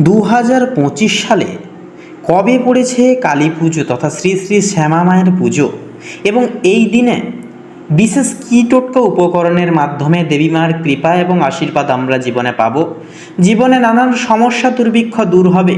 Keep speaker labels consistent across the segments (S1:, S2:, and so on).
S1: দু হাজার পঁচিশ সালে কবে পড়েছে কালী পুজো তথা শ্রী শ্রী শ্যামা মায়ের পুজো? এবং এই দিনে বিশেষ কী টোটকা উপকরণের মাধ্যমে দেবী মার কৃপা এবং আশীর্বাদ আমরা জীবনে পাব? জীবনে নানান সমস্যা দুর্ভিক্ষ দূর হবে।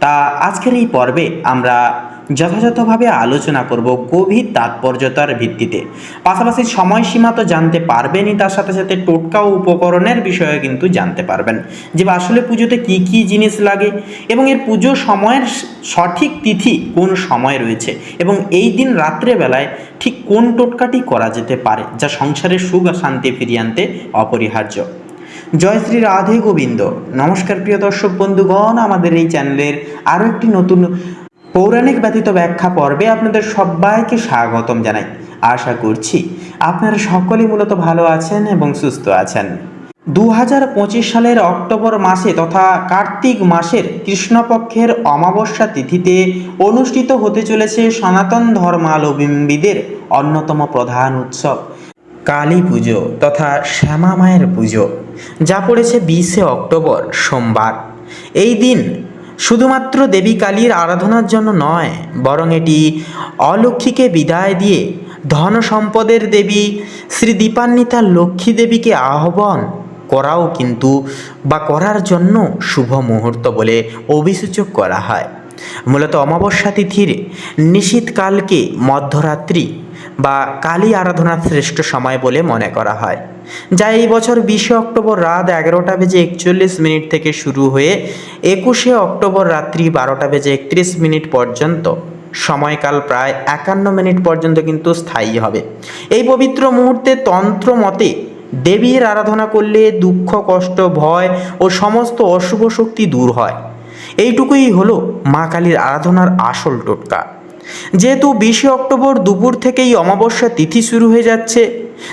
S1: তা আজকের এই পর্বে আমরা যথাযথভাবে আলোচনা করব গভীর তাৎপর্যতার ভিত্তিতে। পাশাপাশি সময়সীমা তো জানতে পারবেনই, তার সাথে সাথে টোটকা ও উপকরণের বিষয়ে কিন্তু জানতে পারবেন যে আসলে পুজোতে কি কি জিনিস লাগে এবং এর পুজো সময়ের সঠিক তিথি কোন সময় রয়েছে এবং এই দিন রাত্রেবেলায় ঠিক কোন টোটকাটি করা যেতে পারে যা সংসারের সুখ আর শান্তি ফিরিয়ে আনতে অপরিহার্য। জয় শ্রী রাধে গোবিন্দ। নমস্কার প্রিয় দর্শক বন্ধুগণ, আমাদের এই চ্যানেলের আরও একটি নতুন পৌরাণিক ব্যতীত ব্যাখ্যা পর্বে আপনাদের সবাইকে স্বাগতম জানাই। আশা করছি আপনারা সকলেই মূলত ভালো আছেন এবং সুস্থ আছেন। দু হাজার পঁচিশ সালের অক্টোবর মাসে তথা কার্তিক মাসের কৃষ্ণপক্ষের অমাবস্যা তিথিতে অনুষ্ঠিত হতে চলেছে সনাতন ধর্মাবলম্বীদের অন্যতম প্রধান উৎসব, কালী পুজো তথা শ্যামা মায়ের পুজো, যা পড়েছে বিশে অক্টোবর সোমবার। এই দিন শুধুমাত্র দেবী কালীর আরাধনার জন্য নয়, বরং এটি অলক্ষ্মীকে বিদায় দিয়ে ধন সম্পদের দেবী শ্রী দীপান্বিতা লক্ষ্মী দেবীকে আহ্বান করাও কিন্তু বা করার জন্য শুভ মুহূর্ত বলে অভিসূচক করা হয়। মূলত অমাবস্যা তিথির নিশীতকালকে মধ্যরাত্রি বা কালী আরাধনার শ্রেষ্ঠ সময় বলে মনে করা হয়। যা এই বছর বিশে অক্টোবর রাত এগারোটা বেজে একচল্লিশ মিনিট থেকে শুরু হয়ে একুশে অক্টোবর রাত্রি বারোটা বেজে একত্রিশ মিনিট পর্যন্ত। সময়কাল প্রায় একান্ন মিনিট পর্যন্ত কিন্তু স্থায়ী হবে। এই পবিত্র মুহূর্তে তন্ত্র মতে দেবীর আরাধনা করলে দুঃখ, কষ্ট, ভয় ও সমস্ত অশুভ শক্তি দূর হয়। এইটুকুই হলো মা কালীর আরাধনার আসল টোটকা। যেহেতু বিশে অক্টোবর দুপুর থেকেই অমাবস্যা তিথি শুরু হয়ে যাচ্ছে,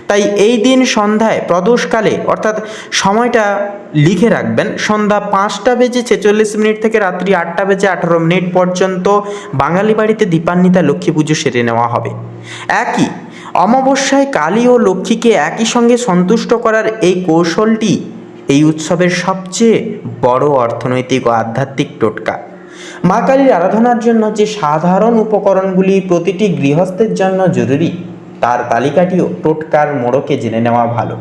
S1: তাই এই দিন সন্ধ্যায় প্রদোষকালে, অর্থাৎ সময়টা লিখে রাখবেন, সন্ধ্যা পাঁচটা বেজে ছেচল্লিশ মিনিট থেকে রাত্রি আটটা বেজে আঠারো মিনিট পর্যন্ত বাঙালি বাড়িতে দীপান্বিতা লক্ষ্মী পুজো সেরে নেওয়া হবে। একই, অমাবস্যায় কালী ও লক্ষ্মীকে একই সঙ্গে সন্তুষ্ট করার এই কৌশলটি এই উৎসবের সবচেয়ে বড় অর্থনৈতিক ও আধ্যাত্মিক টোটকা। মা কালীর আরাধনার জন্য যে সাধারণ উপকরণগুলি প্রতিটি গৃহস্থের জন্য জরুরি, তার তালিকাটিও টোটকার মোড়কে জেনে নেওয়া ভালো।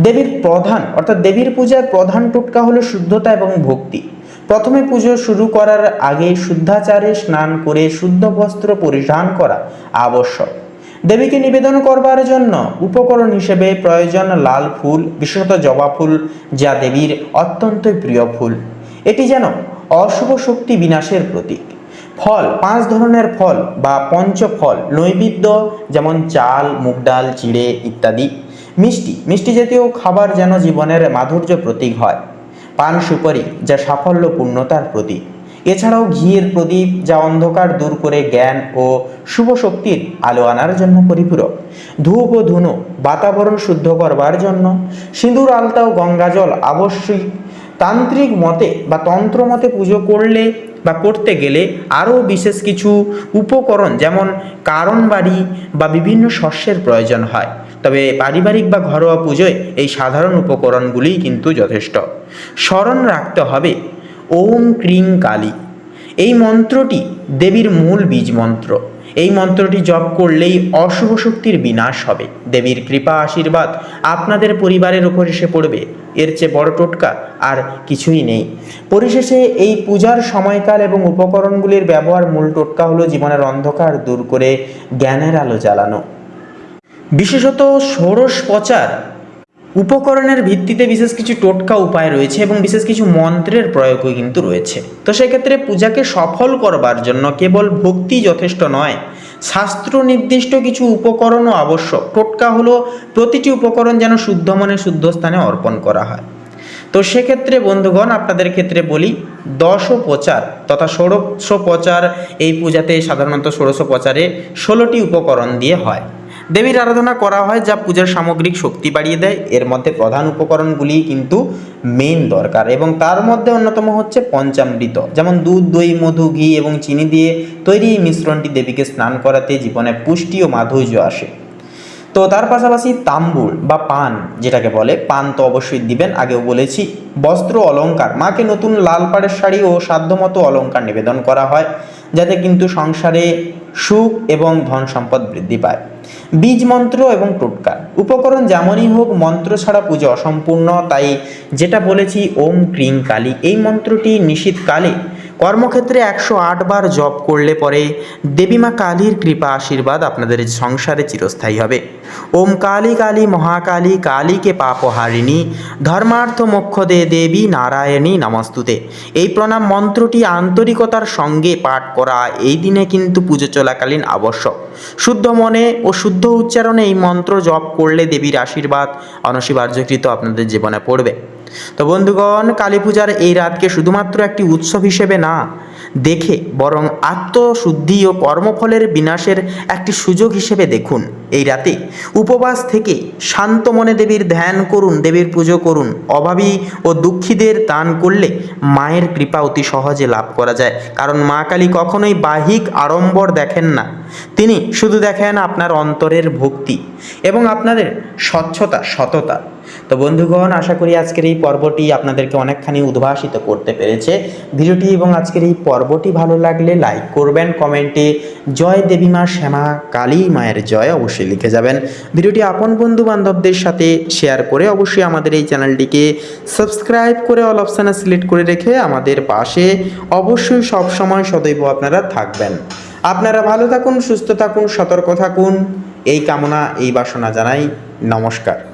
S1: দেবীর প্রধান, অর্থাৎ দেবীর পূজার প্রধান টোটকা হলো শুদ্ধতা এবং ভক্তি। প্রথমে পুজো শুরু করার আগে শুদ্ধাচারে স্নান করে শুদ্ধ বস্ত্র পরিধান করা আবশ্যক। দেবীকে নিবেদন করবার জন্য উপকরণ হিসেবে প্রয়োজন লাল ফুল, বিশেষত জবা ফুল, যা দেবীর অত্যন্তই প্রিয় ফুল। এটি যেন অশুভ শক্তি বিনাশের প্রতীক। ফল, পাঁচ ধরনের ফল বা পঞ্চফল, নৈবেদ্য যেমন চাল, মুগ ডাল, চিড়ে ইত্যাদি। মিষ্টি মিষ্টি জাতীয় খাবার যেন জীবনের মাধুর্য প্রতীক হয়। পান সুপারি যা সাফল্য পূর্ণতার প্রতীক। এছাড়াও ঘিয়ের প্রদীপ যা অন্ধকার দূর করে জ্ঞান ও শুভ শক্তির আলো আনার জন্য পরিপূরক। ধূপ ও ধুনো বাতাবরণ শুদ্ধ করবার জন্য। সিঁদুর, আলতা ও গঙ্গাজল আবশ্যিক। তান্ত্রিক মতে বা তন্ত্র মতে পুজো করলে বা করতে গেলে আরও বিশেষ কিছু উপকরণ যেমন কারণ বাড়ি বা বিভিন্ন শস্যের প্রয়োজন হয়। তবে পারিবারিক বা ঘরোয়া পুজোয় এই সাধারণ উপকরণগুলিই কিন্তু যথেষ্ট। স্মরণ রাখতে হবে, ওম ক্রিং কালী। এই মন্ত্রটি দেবীর মূল বীজ মন্ত্র। এই মন্ত্রটি জপ করলেই অশুভ শক্তির বিনাশ হবে। দেবীর কৃপা আশীর্বাদ আপনাদের পরিবারের উপর এসে পড়বে। এর চেয়ে বড় টোটকা আর কিছুই নেই। পরিশেষে এই পূজার সময়কাল এবং উপকরণগুলির ব্যবহার মূল টোটকা হলো জীবনের অন্ধকার দূর করে জ্ঞানের আলো জ্বালানো। বিশেষত ষোড়শ প্রচার উপকরণের ভিত্তিতে বিশেষ কিছু টোটকা উপায় রয়েছে এবং বিশেষ কিছু মন্ত্রের প্রয়োগও কিন্তু রয়েছে। তো সেক্ষেত্রে পূজাকে সফল করবার জন্য কেবল ভক্তি যথেষ্ট নয়, শাস্ত্র নির্দিষ্ট কিছু উপকরণও আবশ্যক। টোটকা হলো প্রতিটি উপকরণ যেন শুদ্ধ মনে শুদ্ধ স্থানে অর্পণ করা হয়। তো সেক্ষেত্রে বন্ধুগণ, আপনাদের ক্ষেত্রে বলি দশ প্রচার তথা ষোড়শ প্রচার এই পূজাতে সাধারণত ষোড়শ প্রচারে ষোলোটি উপকরণ দিয়ে হয়। দেবীর আরাধনা করা হয় যা পূজার সামগ্রিক শক্তি বাড়িয়ে দেয়। এর মধ্যে প্রধান উপকরণগুলি কিন্তু মেইন দরকার এবং তার মধ্যে অন্যতম হচ্ছে পঞ্চামৃত। যেমন দুধ, দই, মধু, ঘি এবং চিনি দিয়ে তৈরি এই মিশ্রণটি দেবীকে স্নান করাতে জীবনে পুষ্টি ও মাধুর্য আসে। তো তার পাশাপাশি তাম্বুল বা পান যেটাকে বলে, পান তো অবশ্যই দিবেন। আগেও বলেছি, বস্ত্র অলঙ্কার মাকে নতুন লাল পাড়ের শাড়ি ও সাধ্যমতো অলঙ্কার নিবেদন করা হয়। যাতে কিন্তু সংসারে সুখ এবং ধন সম্পদ বৃদ্ধি পায়। বীজ মন্ত্র এবং টোটকা। উপকরণ যেমনই হোক, মন্ত্র ছাড়া পুজো অসম্পূর্ণ, তাই যেটা বলেছি, ওম ক্রিং কালী। এই মন্ত্রটি নিশীতকালে কর্মক্ষেত্রে একশো আট বার জপ করলে পরে দেবীমা কালীর কৃপা আশীর্বাদ আপনাদের সংসারে চিরস্থায়ী হবে। ওম কালী কালী মহাকালী কালীকে পাপহারিণী, ধর্মার্থ মোক্ষ দে দেবী নারায়ণী নমস্তুতে। এই প্রণাম মন্ত্রটি আন্তরিকতার সঙ্গে পাঠ করা এই দিনে কিন্তু পুজো চলাকালীন আবশ্যক। শুদ্ধ মনে ও শুদ্ধ উচ্চারণে এই মন্ত্র জপ করলে দেবীর আশীর্বাদ অনস্বীকার্যকৃত আপনাদের জীবনে পড়বে। তো বন্ধুগণ কালী পূজার এই রাতকে শুধুমাত্র একটি উৎসব হিসেবে না, দেখে বরং আত্মশুদ্ধি ও কর্মফলের বিনাশের একটি সুযোগ হিসেবে দেখুন। এই রাতে উপবাস থেকে শান্ত মনে দেবীর ধ্যান করুন, দেবীর পুজো করুন। অভাবী ও দুঃখীদের দান করলে মায়ের কৃপা অতি সহজে লাভ করা যায়। কারণ মা কালী কখনোই বাহিক আড়ম্বর দেখেন না। তিনি শুধু দেখেন আপনার অন্তরের ভক্তি এবং আপনাদের স্বচ্ছতা, সততা। তো বন্ধুগণ, আশা করি আজকের এই পর্বটি আপনাদেরকে অনেকখানি উদ্ভাসিত করতে পেরেছে। ভিডিওটি এবং আজকের এই পর্বটি ভালো লাগলে লাইক করবেন, কমেন্টে জয় দেবী মা শ্যামা কালী মায়ের জয় অবশ্যই লিখে যাবেন। ভিডিওটি আপন বন্ধু বান্ধবদের সাথে শেয়ার করে অবশ্যই আমাদের এই চ্যানেলটিকে সাবস্ক্রাইব করে অল অপশানে সিলেক্ট করে রেখে আমাদের পাশে অবশ্যই সবসময় সদৈব আপনারা থাকবেন। আপনারা ভালো থাকুন, সুস্থ থাকুন, সতর্ক থাকুন। এই কামনা, এই বাসনা জানাই। নমস্কার।